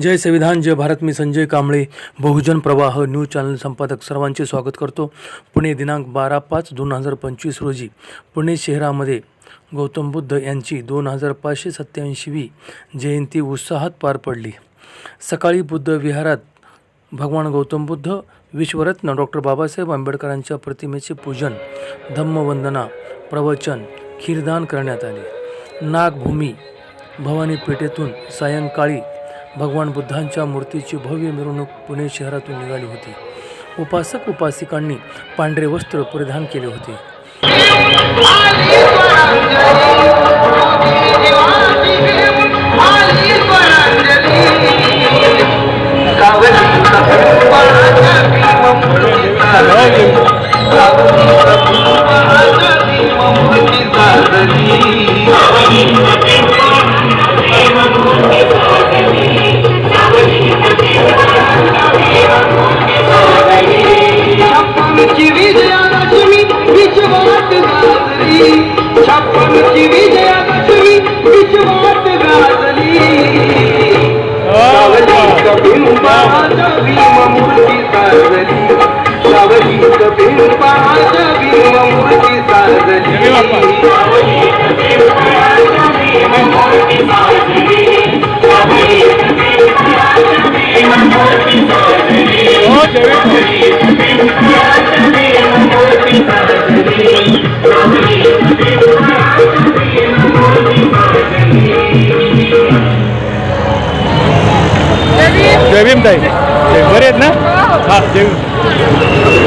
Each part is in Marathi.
जय संविधान जय भारत मी संजय कांबळे बहुजन प्रवाह न्यूज चॅनल संपादक सर्वांचे स्वागत करतो. पुणे दिनांक बारा पाच दोन हजार पंचवीस रोजी पुणे शहरामध्ये गौतम बुद्ध यांची दोन हजार पाचशे सत्त्याऐंशीवी जयंती उत्साहात पार पडली. सकाळी बुद्ध विहारात भगवान गौतम बुद्ध विश्वरत्न डॉक्टर बाबासाहेब आंबेडकरांच्या प्रतिमेचे पूजन धम्मवंदना प्रवचन खीरदान करण्यात आले. नागभूमी भवानी पेठेतून सायंकाळी भगवान बुद्धांच्या मूर्तीची भव्य मिरवणूक पुणे शहरातून निघाली होती. उपासक उपासिकांनी पांढरे वस्त्र परिधान केले होते. जय भीम. ताई. बरे आहेत ना? हा जय भीम.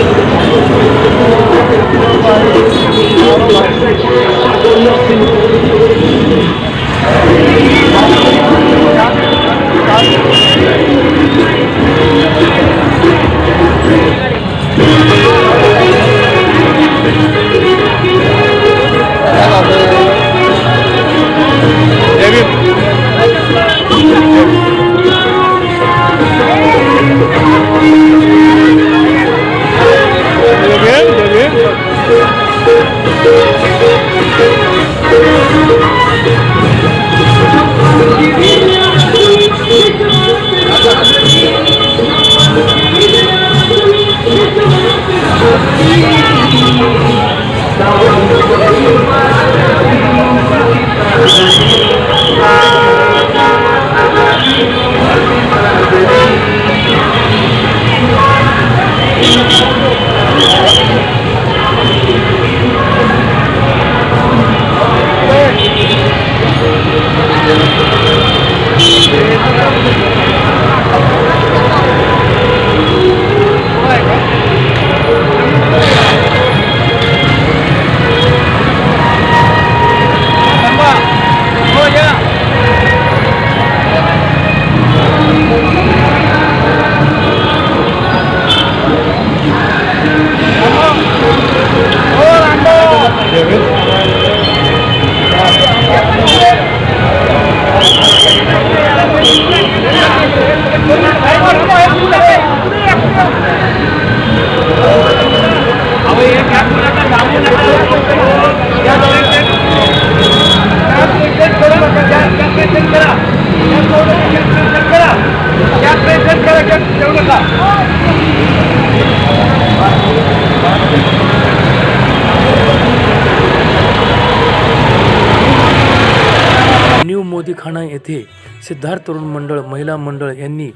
मोदीखाना येथे सिद्धार्थ तरुण मंडळ महिला मंडळ यांनी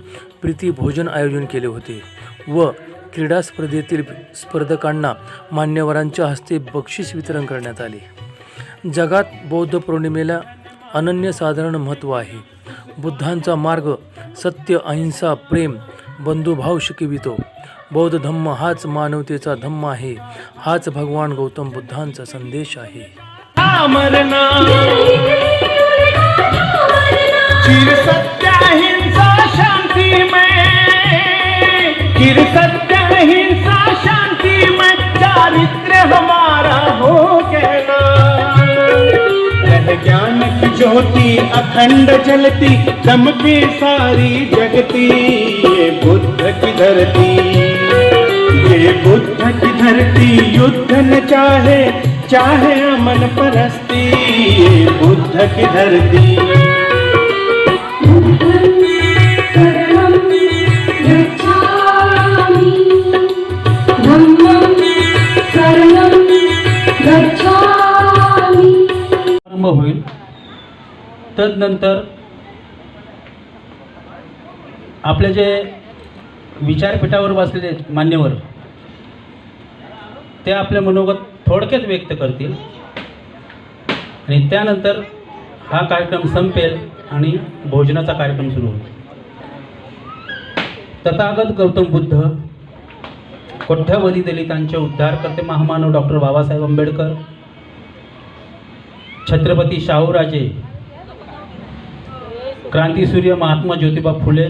प्रीती भोजन आयोजन केले होते व क्रीडा स्पर्धेतील स्पर्धकांना मान्यवरांच्या हस्ते बक्षीस वितरण करण्यात आले. जगात बौद्ध पौर्णिमेला अनन्यसाधारण महत्त्व आहे. बुद्धांचा मार्ग सत्य अहिंसा प्रेम बंधुभाव शिकवितो. बौद्ध धम्म हाच मानवतेचा धम्म आहे. हाच भगवान गौतम बुद्धांचा संदेश आहे. मरना सत्य हिंसा शांति में चिर सत्य हिंसा शांति में चारित्र हमारा हो कहना ज्ञान की ज्योति अखंड जलती दमके सारी जगती, ये बुद्ध की धरती। ये बुद्ध की धरती युद्ध न चाहे चाहे अमन परस्ती, ये बुद्ध की धरती। तदनंतर आपले जे विचारपीठावर बसलेले मान्यवर ते आपले मनोगत थोडक्यात व्यक्त करतील. आणि त्यानंतर हा कार्यक्रम संपेल आणि भोजनाचा कार्यक्रम सुरू होईल. तथागत गौतम बुद्ध कोठ्यावधी दलितांचे उद्धार करते महामानव डॉक्टर बाबासाहेब आंबेडकर छत्रपती शाहूराजे क्रांतीसूर्य महात्मा ज्योतिबा फुले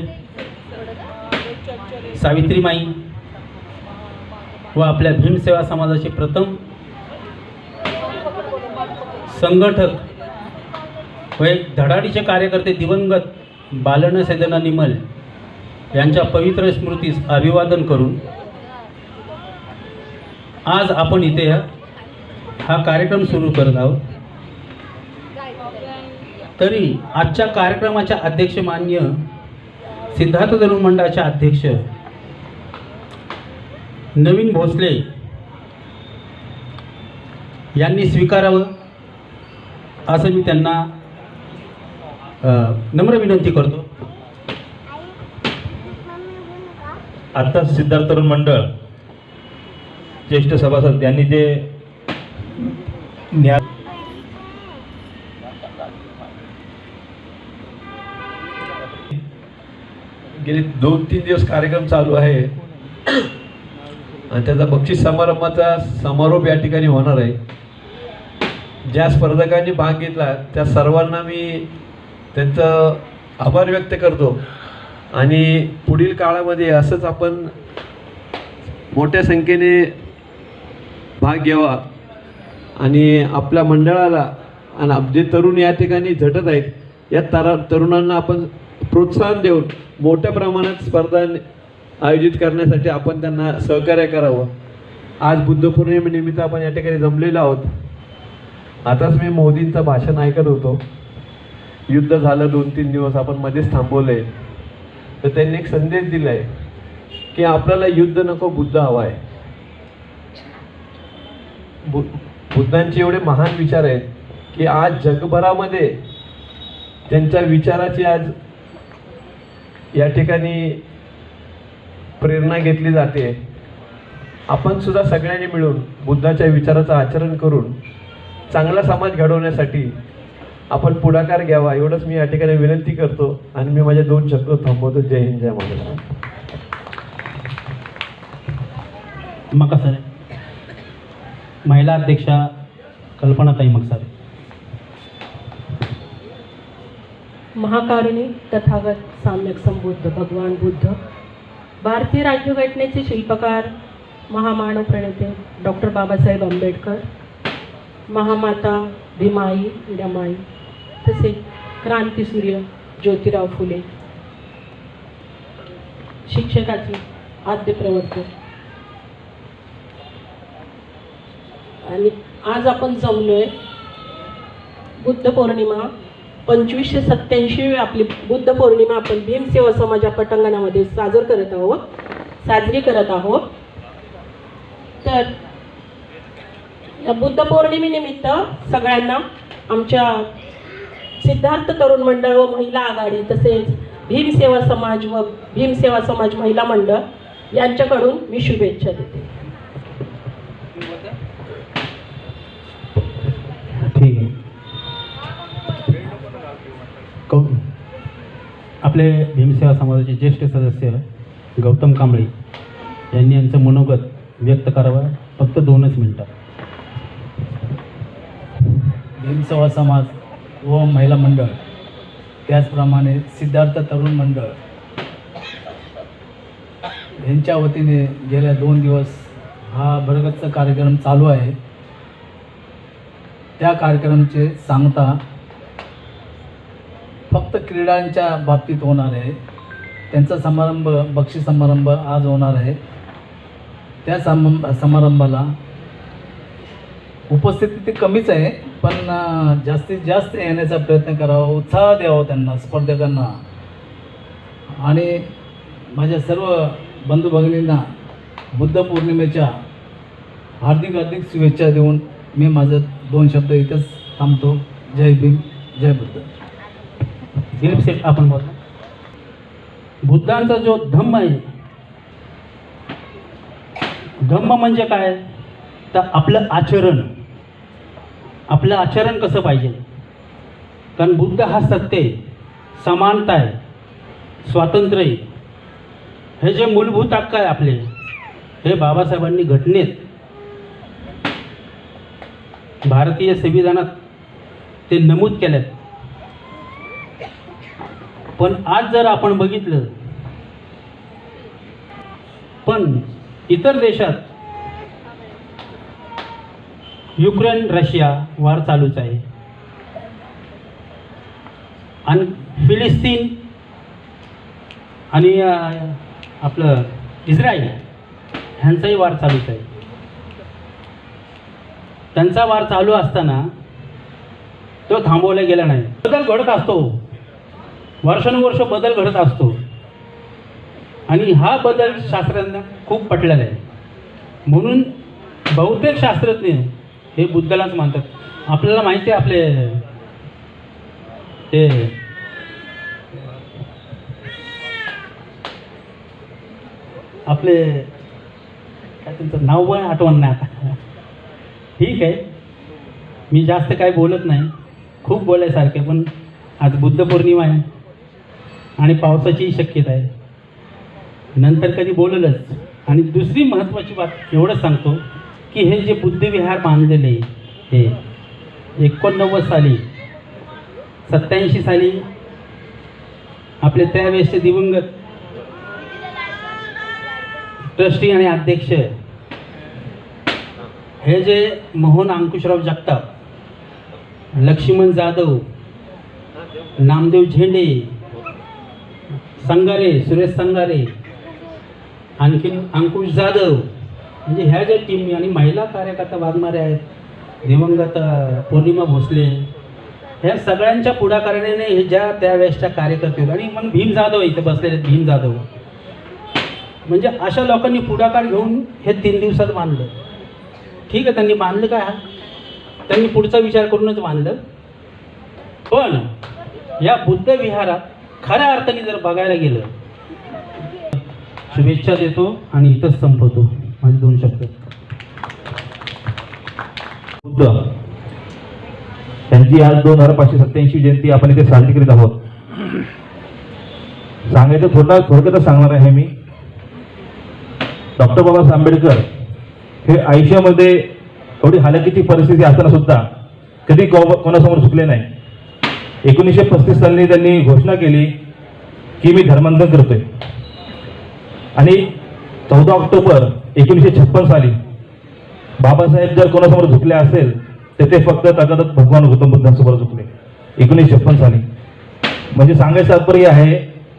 सावित्रीमाई व आपल्या भीमसेवा समाजाचे प्रथम संघटक व एक धडाडीचे कार्यकर्ते दिवंगत बालन सेदना निमल यांच्या पवित्र स्मृतीस अभिवादन करून आज आपण इथे हा कार्यक्रम सुरू करत आहोत. तरी आजच्या कार्यक्रमाच्या अध्यक्ष मान्य सिद्धार्थ तरुण मंडळाच्या अध्यक्ष नवीन भोसले यांनी स्वीकारावं असं मी त्यांना नम्र विनंती करतो. आत्ता सिद्धार्थ तरुण मंडळ ज्येष्ठ सभासद यांनी जे न्या गेले दोन तीन दिवस कार्यक्रम चालू आहे. आणि त्याचा बक्षीस समारंभाचा समारोप या ठिकाणी होणार आहे. ज्या स्पर्धकांनी भाग घेतला त्या सर्वांना मी त्यांचं आभार व्यक्त करतो. आणि पुढील काळामध्ये असंच आपण मोठ्या संख्येने भाग घ्यावा. आणि आपल्या मंडळाला आणि जे तरुण या ठिकाणी झटत आहेत. या तरा तरुणांना आपण प्रोत्साहन देऊन मोठ्या प्रमाणात स्पर्धा आयोजित करण्यासाठी आपण त्यांना सहकार्य करावं. आज बुद्ध पौर्णिमेनिमित्त आपण या ठिकाणी जमलेलो आहोत. आताच मी मोदींचं भाषण ऐकत होतो. युद्ध झालं दोन तीन दिवस आपण मध्येच थांबवलंय तर त्यांनी एक संदेश दिलाय की आपल्याला युद्ध नको बुद्ध हवा आहे. बु बुद्धांचे एवढे महान विचार आहेत की आज जगभरामध्ये त्यांच्या विचाराची आज या ठिकाणी प्रेरणा घेतली जाते. आपण सुद्धा सगळ्यांनी मिळून बुद्धाच्या विचाराचं आचरण करून चांगला समाज घडवण्यासाठी आपण पुढाकार घ्यावा एवढंच मी या ठिकाणी विनंती करतो आणि मी माझ्या दोन शब्द थांबवतो. जय हिंद जय महाराष्ट्र. मकासरे महिला अध्यक्षा कल्पनाताई मकसारे महाकारुणी तथागत साम्यक संबुद्ध भगवान बुद्ध भारतीय राज्यघटनेचे शिल्पकार महामानव प्रणेते डॉक्टर बाबासाहेब आंबेडकर महामाता भीमाई रमाई तसेच क्रांतीसूर्य ज्योतिराव फुले शिक्षकाचे आद्य प्रवर्तक. आणि आज आपण जमलोय बुद्ध पौर्णिमा पंचवीसशे सत्याऐंशी आपली बुद्ध पौर्णिमा आपण भीमसेवा समाजा पटांगणामध्ये साजर करत आहोत साजरी करत आहोत. तर या बुद्ध पौर्णिमेनिमित्त सगळ्यांना आमच्या सिद्धार्थ तरुण मंडळ व महिला आघाडी तसेच भीमसेवा समाज व भीमसेवा समाज महिला मंडळ यांच्याकडून मी शुभेच्छा देते ठीक आहे कौ आपले भीमसेवा समाजाचे ज्येष्ठ सदस्य गौतम कांबळे यांनी यांचं मनोगत व्यक्त करावं. फक्त दोनच मिनटात भीमसेवा समाज व महिला मंडळ त्याचप्रमाणे सिद्धार्थ तरुण मंडळ यांच्या वतीने गेल्या दोन दिवस हा भरगतचा कार्यक्रम चालू आहे. त्या कार्यक्रमाचे सांगता फक्त क्रीडांच्या बाबतीत होणार आहे. त्यांचा समारंभ बक्षीस समारंभ आज होणार आहे. त्या सम समारंभाला उपस्थिती ती कमीच आहे पण जास्तीत जास्त येण्याचा प्रयत्न करावा उत्साह द्यावा त्यांना स्पर्धकांना आणि माझ्या सर्व बंधू भगिनींना बुद्ध पौर्णिमेच्या हार्दिक हार्दिक शुभेच्छा देऊन मी माझं दोन शब्द इथंच थांबतो. जय भीम जय बुद्ध. दिलीप शेठ आपण बोलतो बुद्धांचा जो धम्म आहे धम्म म्हणजे काय? तर आपलं आचरण. आपलं आचरण कसं पाहिजे? कारण बुद्ध हा सत्य आहे समानता आहे स्वातंत्र्य आहे. हे जे मूलभूत हक्क आहे आपले हे बाबासाहेबांनी घटनेत भारतीय संविधानात ते नमूद केलेत. पण आज जर आपण बघितलं पण इतर देशात युक्रेन रशिया वार चालूच आहे. आणि फिलिस्तीन आणि आपलं इस्रायल ह्यांचाही वार चालूच आहे. त्यांचा वार चालू असताना तो थांबवला गेला नाही. बदल घडत असतो. वर्षानुवर्ष बदल घडत असतो. आणि हा बदल शास्त्रज्ञांना खूप पटलेला आहे. म्हणून बहुतेक शास्त्रज्ञ हे बुद्धालाच मानतात. आपल्याला माहिती आहे आपले ते आपले काय त्यांचं नाव पण आठवण नाही आता. ठीक आहे. मी जास्त काय बोलत नाही. खूप बोलायसारखे पण आज बुद्ध पौर्णिमा आहे. आणि पावसाचीही शक्यता आहे. नंतर कधी बोललंच. आणि दुसरी महत्त्वाची बात एवढंच सांगतो की हे जे बुद्धविहार बांधलेले हे एकोणनव्वद साली सत्याऐंशी साली आपले त्यावेळेसचे दिवंगत ट्रस्टी आणि अध्यक्ष हे जे मोहन अंकुशराव जगताप लक्ष्मण जाधव नामदेव झेंडे संगारे सुरेश संगारे आणखीन अंकुश जाधव. म्हणजे ह्या ज्या टीम आणि महिला कार्यकर्ता वाघमारे आहेत दिवंगत पौर्णिमा भोसले ह्या सगळ्यांच्या पुढाकाराने हे ज्या त्यावेळेसच्या कार्यकर्ते होते. आणि मग भीम जाधव इथे बसलेले भीम जाधव. म्हणजे अशा लोकांनी पुढाकार घेऊन हे तीन दिवसात बांधलं ठीक आहे त्यांनी बांधलं काय? हा त्यांनी पुढचा विचार करूनच बांधलं पण या बुद्ध विहारात खऱ्या अर्थाने जर बघायला गेलं शुभेच्छा देतो आणि इथंच संपवतो. माझे दोन शब्द. बुद्ध. त्यांची आज दोन हजार पाचशे सत्याऐंशी जयंती आपण इथे साजरी करीत आहोत. सांगायचं थोडा थोडक्यातच सांगणार आहे मी. डॉक्टर बाबासाहेब आंबेडकर हे आयुष्यामध्ये एवढी हालकीची परिस्थिती असताना सुद्धा कधी कोणासमोर चुकले नाही. एकोणीसशे पस्तीस साली त्यांनी घोषणा केली की मी धर्मांतरण करतोय. आणि चौदा ऑक्टोबर एकोणीसशे छप्पन साली बाबासाहेब जर कोणासमोर झुकले असेल तर ते फक्त तगादत भगवान गौतम बुद्धांसमोर झुकले एकोणीसशे छप्पन साली. म्हणजे सांगायचं तात्पर्य आहे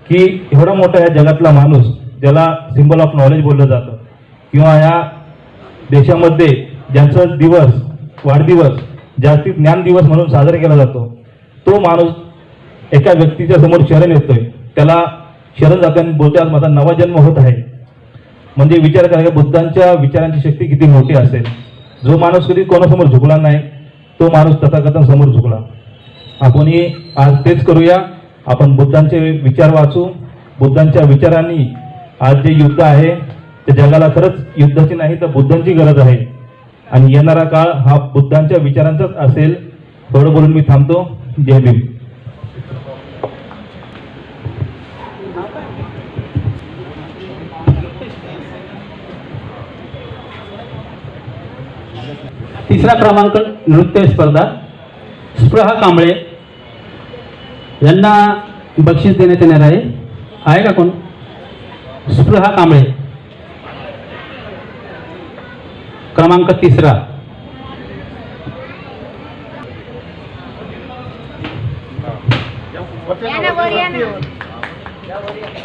की एवढा मोठा ह्या जगातला माणूस ज्याला सिम्बल ऑफ नॉलेज बोललं जातं किंवा या देशामध्ये ज्यांचा दिवस वाढदिवस जागतिक ज्ञान दिवस म्हणून साजरा केला जातो तो माणूस एका व्यक्तीच्या समोर शरण येतोय. त्याला शरण जाताना बोलते आज माझा नवा जन्म होत आहे. म्हणजे विचार करा की बुद्धांच्या विचारांची शक्ती किती मोठी असेल. जो माणूस कधी कोणासमोर झुकला नाही तो माणूस तथाकथांसमोर झुकला. आपणही आज तेच करूया. आपण बुद्धांचे विचार वाचू. बुद्धांच्या विचारांनी आज जे युद्ध आहे ते जगाला खरंच युद्धाची नाही तर बुद्धांची गरज आहे. आणि येणारा काळ हा बुद्धांच्या विचारांचाच असेल. थोडं बोलून मी थांबतो. जय भीम. तिसरा क्रमांक नृत्य स्पर्धा. स्पृहा कांबळे. यांना बक्षीस देण्यात येणार आहे. आहे का कोण? स्पृहा कांबळे. क्रमांक तिसरा. या ना वर या ना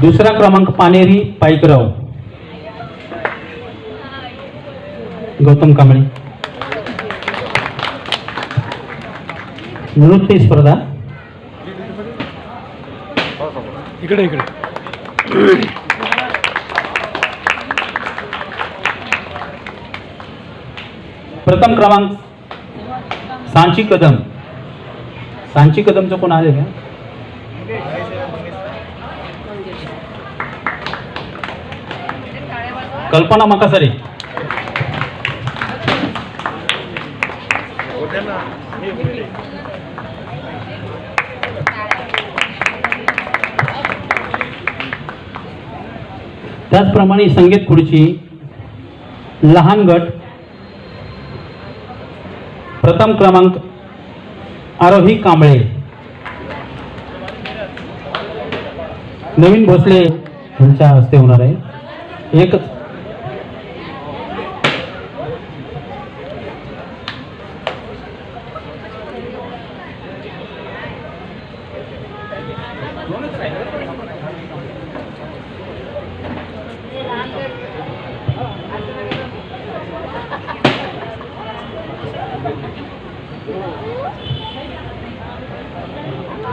दुसरा क्रमांक पानेरी पाईकराव गौतम कांबळे नृत्य स्पर्धा। इकडे इकडे. प्रथम क्रमांक. सांची कदम. सांची कदमचं कोण आले का कल्पना मकासरे. त्याचप्रमाणे संगीत खुर्ची लहान गट प्रथम क्रमांक आरोही कांबळे. नवीन भोसले यांच्या हस्ते होणार आहे. एकच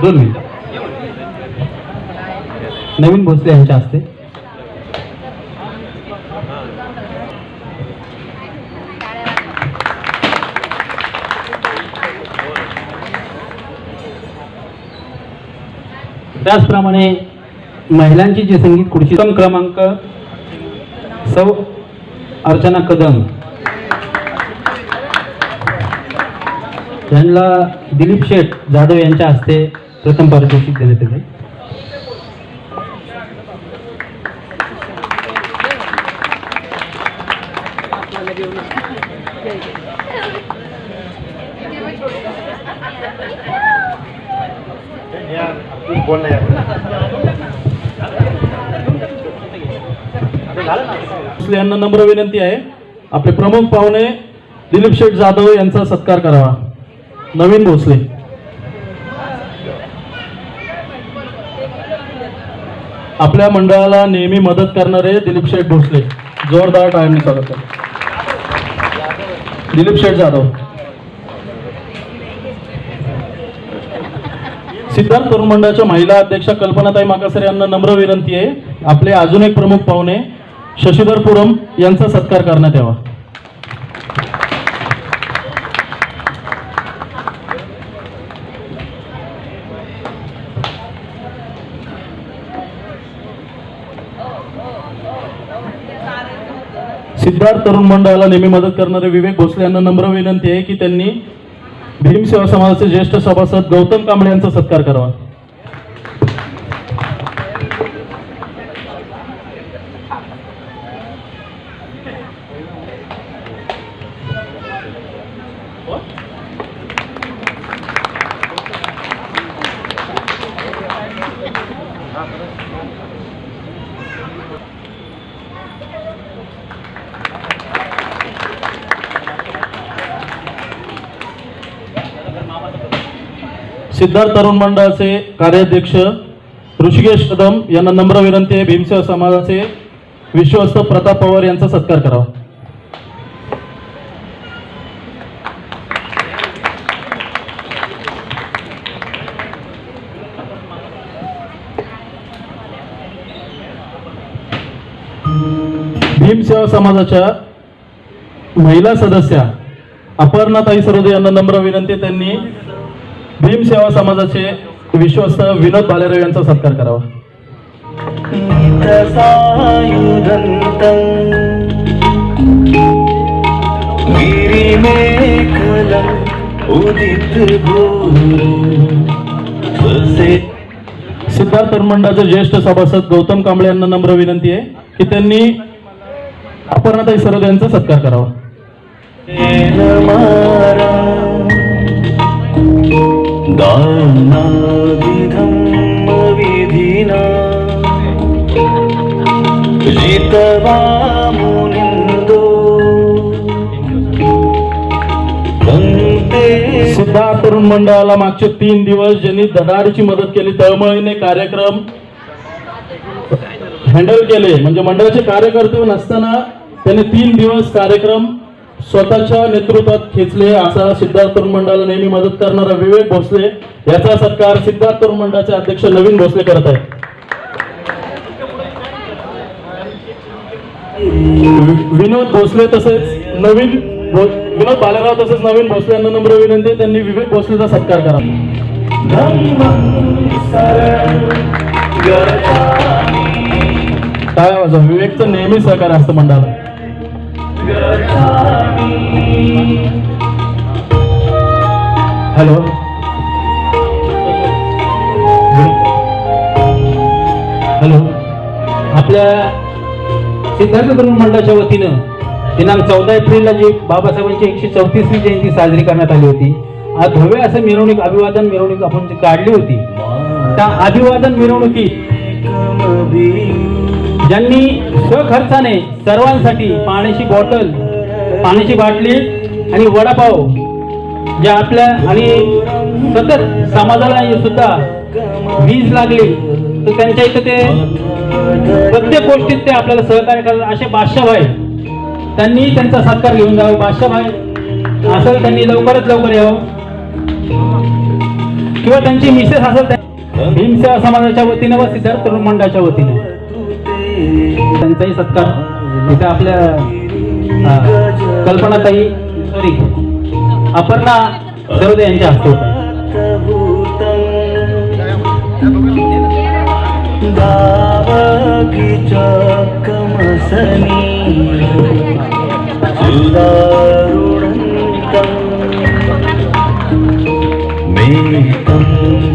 दोन मिनिट. नवीन भोसले यांच्या हस्ते. त्याचप्रमाणे महिलांची जी संगीत खुर्ची क्रमांक सौ अर्चना कदम. यांना दिलीप शेठ जाधव यांच्या हस्ते प्रथम पारितोषिक देण्यात येते भोसले यांना नम्र विनंती आहे. आपले प्रमुख पाहुणे दिलीप शेठ जाधव यांचा सत्कार करावा. नवीन भोसले. आपल्या मंडळाला नेहमी मदत करणारे दिलीप शेठ भोसले. जोरदार टायमिंग स्वागत करा दिलीप शेठ जाधव. सिद्धार्थ तरुण मंडळाच्या महिला अध्यक्षा कल्पनाताई माकासरे यांना नम्र विनंती आहे. आपले अजून एक प्रमुख पाहुणे शशीधर पुरम यांचा सत्कार करण्यात यावा. सिद्धार्थ तरुण मंडळाला नेहमी मदत करणारे विवेक भोसले यांना नम्र विनंती आहे की त्यांनी भीमसेवा समाजाचे ज्येष्ठ सभासद गौतम कांबळे यांचा सत्कार करावा. सिद्धार्थ तरुण मंडळाचे कार्याध्यक्ष ऋषिकेश कदम यांना नम्र विनंती आहे. भीमसेवा समाजाचे विश्वस्त प्रताप पवार यांचा सत्कार करावा. भीमसेवा समाजाच्या महिला सदस्या अपर्णाताई सरोदे यांना नम्र विनंती त्यांनी भीम सेवा समाजाचे विश्वस्त विनोद भालेराव यांचा सत्कार करावा. सिद्धार्थ तरुण मंडळाचे ज्येष्ठ सभासद गौतम कांबळे यांना नम्र विनंती आहे की त्यांनी अपर्णाताई सरोदे यांचा सत्कार करावा. विधिना जितवा तरुण मंडळाला मागचे तीन दिवस ज्यांनी धडाडीची मदत केली तळमळीने कार्यक्रम हँडल केले. म्हणजे मंडळाचे कार्यकर्ते नसताना त्यांनी तीन दिवस कार्यक्रम स्वतःच्या नेतृत्वात खेचले असा सिद्धार्थ तरुण मंडळाला नेहमी मदत करणारा विवेक भोसले याचा सत्कार सिद्धार्थ तरुण मंडळाचे अध्यक्ष नवीन भोसले करत आहेत. विनोद भोसले तसेच नवीन विनोद बालेराव तसेच नवीन भोसले यांना नम्र विनंती त्यांनी विवेक भोसलेचा सत्कार करा. काय वाजवा विवेकचं नेहमी सहकार्य असतं मंडळाला. हॅलो. हॅलो. आपल्या सिद्धार्थ तरुण मंडळाच्या वतीनं दिनांक चौदा एप्रिलला जी बाबासाहेबांची एकशे चौतीसवी जयंती साजरी करण्यात आली होती. आज भव्य असं मिरवणूक अभिवादन मिरवणूक आपण जी काढली होती. त्या अभिवादन मिरवणुकीत ज्यांनी स्वखर्चाने सर्वांसाठी पाण्याची बॉटल पाण्याची बाटली आणि वडापाव ज्या आपल्या आणि सतत समाजाला सुद्धा वीज लागली तर त्यांच्या इथं ते प्रत्येक गोष्टीत ते आपल्याला सहकार्य करतात. असे बादशाभाई त्यांनी त्यांचा सत्कार घेऊन जावा. बादशाभाई असेल त्यांनी लवकरात लवकर यावं. किंवा त्यांची मिसेस असेल त्या- भीमसेवा समाजाच्या वतीनं व सिद्धार्थ तरुण मंडळाच्या वतीने. त्यांचाही सत्कार. इथे आपल्या कल्पनाताई सॉरी अपर्णा सरोदे यांच्या हस्ते होत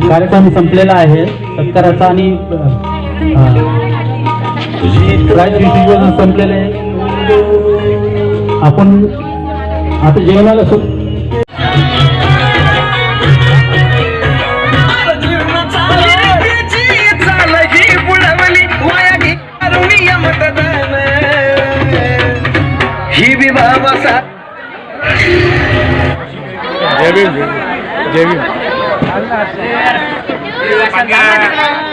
कार्यक्रम संपलेला आहे. सत्काराचा आणि प्राईज डिस्ट्रीब्युशन संपलेलं आपण आता जेवणाला सु ही बी बाबासा घालून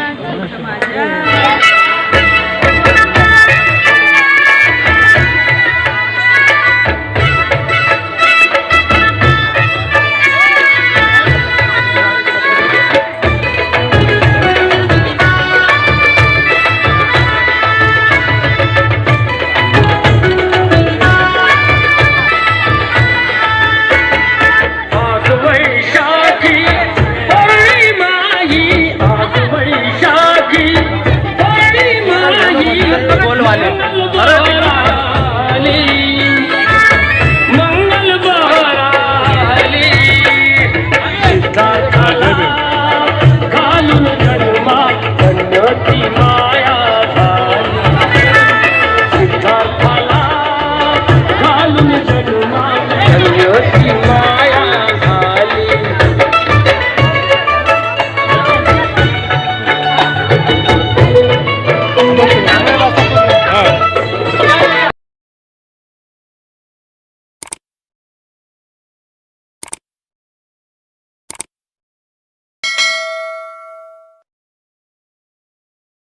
মানে